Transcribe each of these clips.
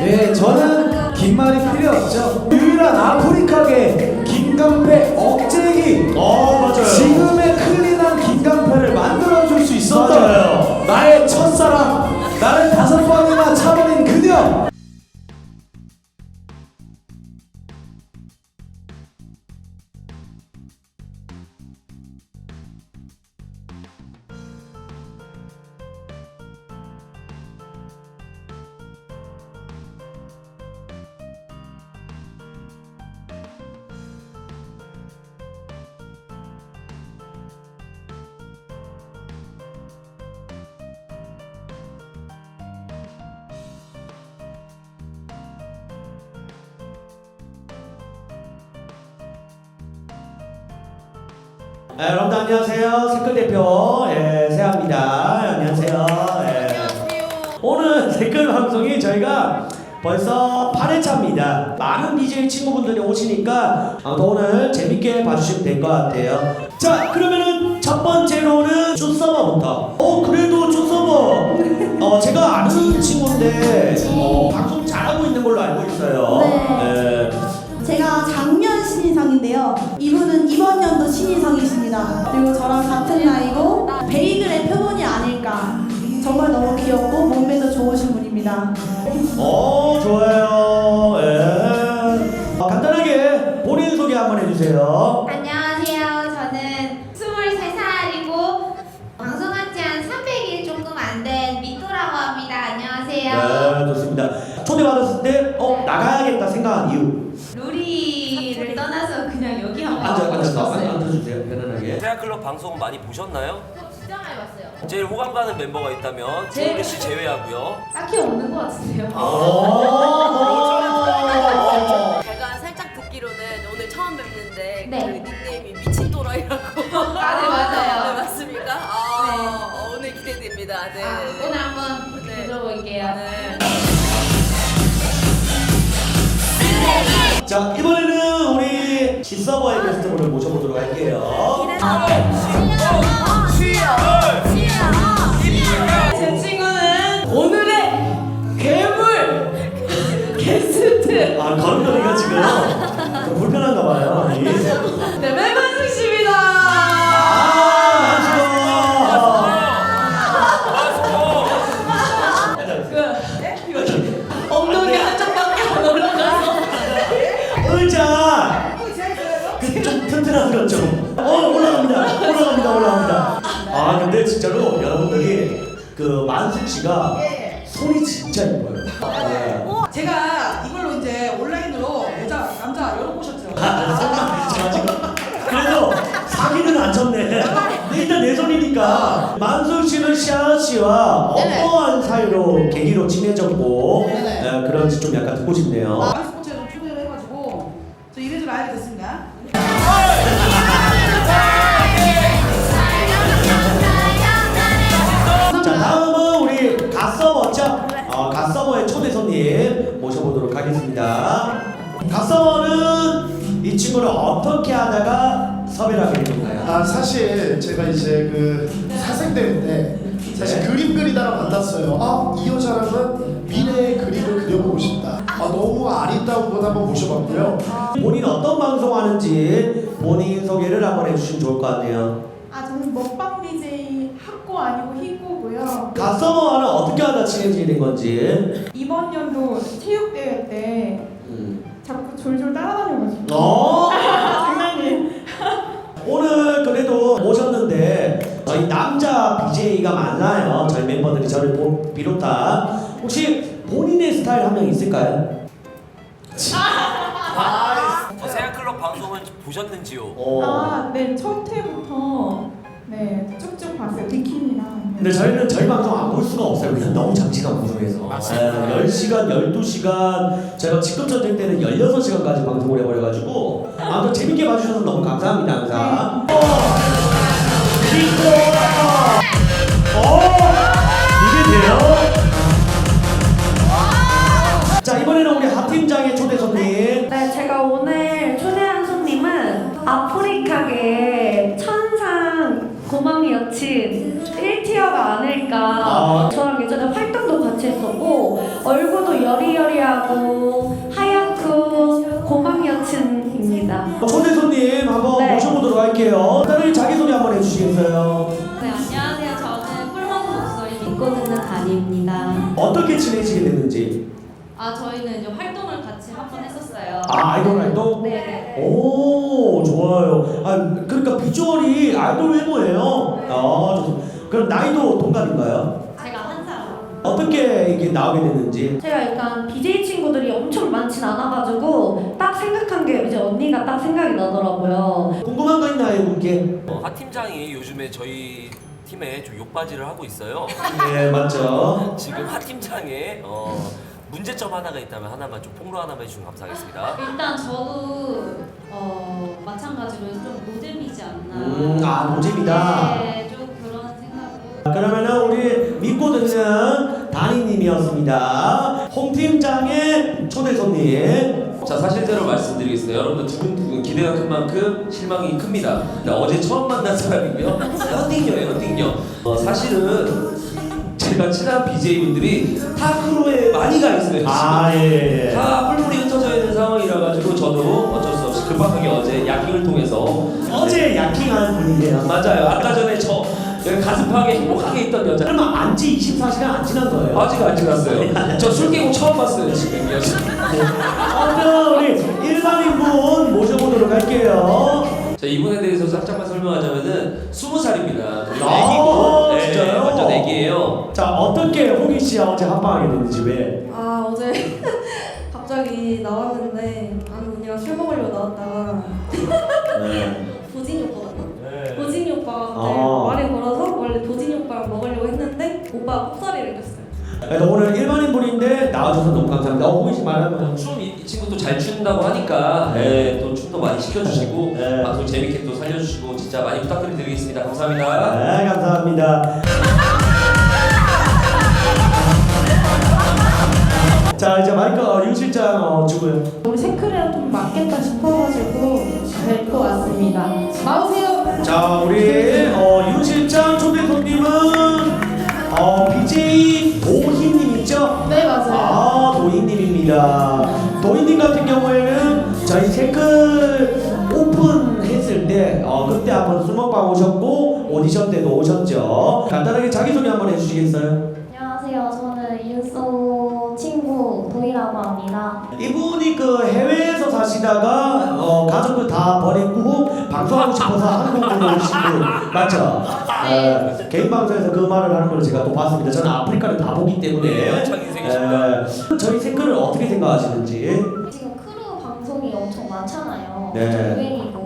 네, 저는 긴 말이 필요 없죠. 유일한 아프리카계 긴깡패 억제기. 어 맞아요. 지금 네, 여러분들 안녕하세요. 색깔 대표 예, 세아입니다. 안녕하세요. 예. 오늘 댓글 방송이 저희가 벌써 8회차입니다. 많은 BJ 친구분들이 오시니까 아무튼 오늘 재밌게 봐주시면 될 것 같아요. 자, 그러면은 첫 번째로는 쭈서버부터. 어, 그래도 쭈서버. 어, 제가 아는 친구인데 어, 방송 잘하고 있는 걸로 알고 있어요. 네. 예. 제가 작년 2020학년도 신인상이십니다. 그리고 저랑 같은 나이고 베이글의 표본이 아닐까. 정말 너무 귀엽고 몸매도 좋으신 분입니다. 어 좋아요. 예. 아, 간단하게 본인 소개 한번 해주세요. 안녕하세요. 저는 23살이고 방송한 지 한 300일 조금 안 된 미또라고 합니다. 안녕하세요. 네 좋습니다. 초대받았을 때어 네. 나가야겠다 생각한 이유. 루리 앉아 앉아서 싶었어요. 앉아주세요 편안하게. 태아클럽 방송 많이 보셨나요? 저 진짜 많이 봤어요. 제일 호감 가는 멤버가 있다면 제일- 씨 제외하고요. 딱히 없는 것 같은데요. 오. 제가 살짝 듣기로는 오늘 처음 뵙는데 네. 그 닉네임이 미친 또라이라고. 아, 네, 맞아요. 네, 맞습니까? 아, 어, 오늘 기대됩니다. 네. 아, 오늘 한번 네. 들어볼게요. 네. 자 이번에는 시서버의 게스트분을 모셔보도록 할게요. 제 친구는 오늘의 괴물 게스트 아좀 그 만숙 씨가 손이 진짜 예뻐요 네. 제가 이걸로 이제 온라인으로 여자 남자 열어보셨죠? 아, 설마 제가 지금 그래도 사기는 안 쳤네 일단 내 손이니까 만숙 씨는 시아 씨와 네네. 어떠한 사이로 계기로 친해졌고 네네. 네, 그런지 좀 약간 듣고 싶네요 아 어떻게 하다가 섭외를 하게 된 건가요? 아 사실 제가 이제 그 사생대인데 사실 네. 그림 그리다가 만났어요. 아이 여자랑은 미래의 그림을 그려보고 싶다. 아 너무 아리따운 분 한번 모셔봤고요. 본인 어떤 방송 하는지 본인 소개를 한번 해주시면 좋을 것 같네요. 아, 저는 먹방 BJ 학고 아니고 희고고요. 갓서버와는 어떻게 하다 친해지게 된 건지. 이번 연도 체육대회 때 음. 자꾸 졸졸 따라다 아, 네, 첫 회부터 네, 쭉쭉 봤어요. 비키니랑. 근데 저희는 저희 방송 안 볼 수가 없어요. 그냥 너무 장시간 방송해서. 맞습니다. 네, 10시간, 12시간, 제가 직급 전쟁 때는 16시간까지 방송을 해버려가지고 아무튼 재밌게 봐주셔서 너무 감사합니다, 항상. 어, 이거! 어, 이 얼굴도 여리여리하고 하얗고 고막 여친입니다. 초대 손님 한번 네. 모셔보도록 할게요. 다들 자기소개 한번 해주시겠어요? 네, 안녕하세요. 저는 꿀먹은 목소리 믿고 듣는 다니입니다. 어떻게 친해지게 됐는지. 아, 저희는 이제 활동을 같이 한 번 했었어요. 아, 아이돌 활동? 네. 오, 좋아요. 아, 그러니까 비주얼이 아이돌 외모예요. 아, 좋습니다. 그럼 나이도 동갑인가요? 어떻게 이게 나오게 됐는지. 제가 일단 BJ 친구들이 엄청 많진 않아가지고 딱 생각한 게 이제 언니가 딱 생각이 나더라고요. 궁금한 거 있나요, 분께? 어, 하 팀장이 요즘에 저희 팀에 좀 욕바지를 하고 있어요. 네, 맞죠. 지금 하 팀장의 어, 문제점 하나가 있다면 하나만 좀 폭로 하나만 해주시면 감사하겠습니다. 일단 저도 어, 마찬가지로 좀 노잼이지 않나. 음, 아, 노잼이다. 네. 그러면은 우리 믿고 듣는 다니님이었습니다. 홍 팀장의 초대 손님. 자 사실대로 말씀드리겠습니다. 여러분들 두근두근 기대가 큰 만큼 실망이 큽니다. 네, 어제 처음 만난 사람이고요. 헌팅녀예요, 헌팅녀. 어, 사실은 제가 친한 BJ분들이 다 크루에 많이 가 있어요. 지금. 아, 예, 예. 다 뿔뿔이 흩어져 있는 상황이라 가지고 저도 어쩔 수 없이 급박하게 어제 야킹을 통해서 어제 야킹한 분이에요. 맞아요. 아까 전에 저 가슴팍에 행복하게 있던 여자. 그러면 안지 24시간 안 지난 거예요. 아직 안 지났어요. 저 술 깨고 처음 봤어요 지금 여자. 어, 우리 일반인분 모셔보도록 할게요. 자 이분에 대해서 살짝만 설명하자면은 스무 살입니다. 아, 애기고, 네, 진짜요? 완전 애기예요. 자, 어떻게 홍희 씨와 어제 합방하게 됐는지 왜? 아 어제 갑자기 나왔는데 아는 언니랑 술 먹으려고 나왔다가 네. 도진이 오빠? 네. 도진이 오빠가 갑자기 아. 원래 도진이 오빠랑 먹으려고 했는데 오빠가 kop사리를 꼈어요 그래서 오늘 일반인 분인데 나와줘서 너무 감사합니다. 어, 홍희 씨 말하면 춤이 이 친구 또잘 춘다고 하니까 네, 또 춤도 많이 시켜주시고 네. 방송 재밌게 또 살려주시고 진짜 많이 부탁드리겠습니다. 감사합니다. 네, 감사합니다. 자, 이제 마이크 어, 윤 실장 어, 주고요. 우리 생크레랑 좀 맞겠다 싶어가지고 뵙고 왔습니다 나오세요 자, 우리 어, 주시겠어요? 안녕하세요. 저는 윤소 친구 도희라고 합니다. 이분이 그 해외에서 사시다가 어, 가족들 다 버리고 방송하고 싶어서 한국으로 오신 분 맞죠? 에, 개인 방송에서 그 말을 하는 걸 제가 또 봤습니다. 저는 아프리카를 다 보기 때문에 네. 에, 저희 댓글을 어떻게 생각하시는지 지금 크루 방송이 엄청 많잖아요. 네. 유행이고.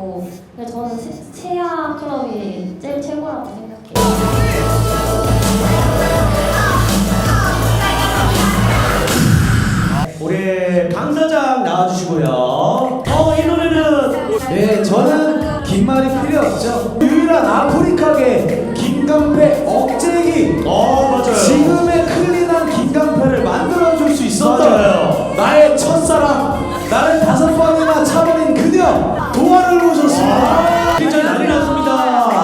없죠. 유일한 아프리카계 김강패 억제기. 어 맞아요. 지금의 클린한 김강패를 만들어줄 수 있었던 맞아요. 나의 첫사랑, 나를 다섯 번이나 차버린 그녀 도화를 모셨습니다. 굉장히 난리 났습니다. 안녕하세요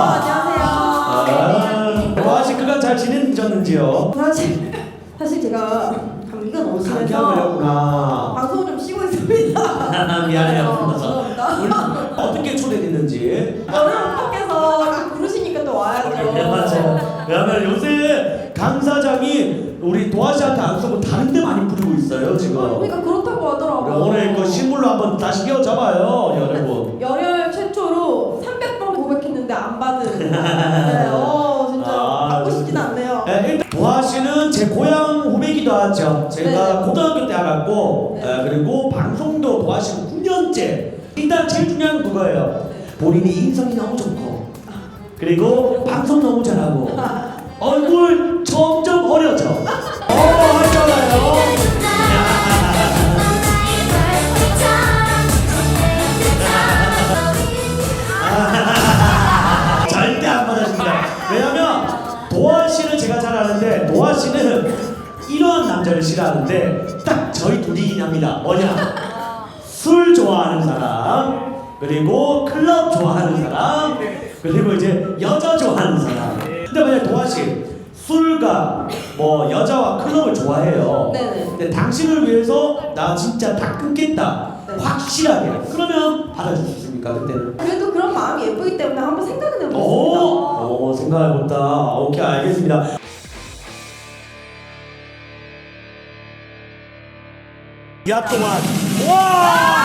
아, 와씨 그간 잘 지내셨는지요? 사실 사실 제가 감기가 너무 심해서. 방송을 좀 쉬고 있습니다 미안해요. 어, 죄송합니다 어떻게 초대됐는지. 여러분 밖에서 부르시니까 또 와야죠 네, 맞아요. 왜냐면 요새 강 사장이 우리 도아 씨한테 안 쓰고 다른 데 많이 부르고 있어요, 지금. 그러니까 그렇다고 하더라고요 오늘 그 신물로 한번 다시 끼워잡아요, 여러분. 열혈 최초로 300번 고백했는데 안 받은 네, 어 진짜 아, 받고 싶진 않네요 네, 일단 도아 씨는 제 고향 후배기도 하죠. 제가 네. 고등학교 때 알았고, 네. 에, 그리고 방송도 씨가 9년째. 일단 건 그거예요. 본인이 인성이 너무 좋고, 그리고 방송 너무 잘하고, 얼굴 점점 어려져. 어, 하잖아요. 절대 안 받아줍니다. 왜냐면 도아 씨는 제가 잘 아는데 도아 씨는 이런 남자를 싫어하는데 딱 저희 둘이긴 합니다. 뭐냐? 술 좋아하는 사람, 그리고 클럽 좋아하는 사람, 그리고 이제 여자 좋아하는 사람. 근데 만약 도아 씨 술과 뭐 여자와 클럽을 좋아해요. 네네. 근데 당신을 위해서 나 진짜 다 끊겠다. 네. 확실하게. 그러면 받아줄 수 있습니까 그때는? 그래도 그런 마음이 예쁘기 때문에 한번 생각은 해보겠습니다. 오, 오 생각해본다. 오케이 알겠습니다. 야 동안 와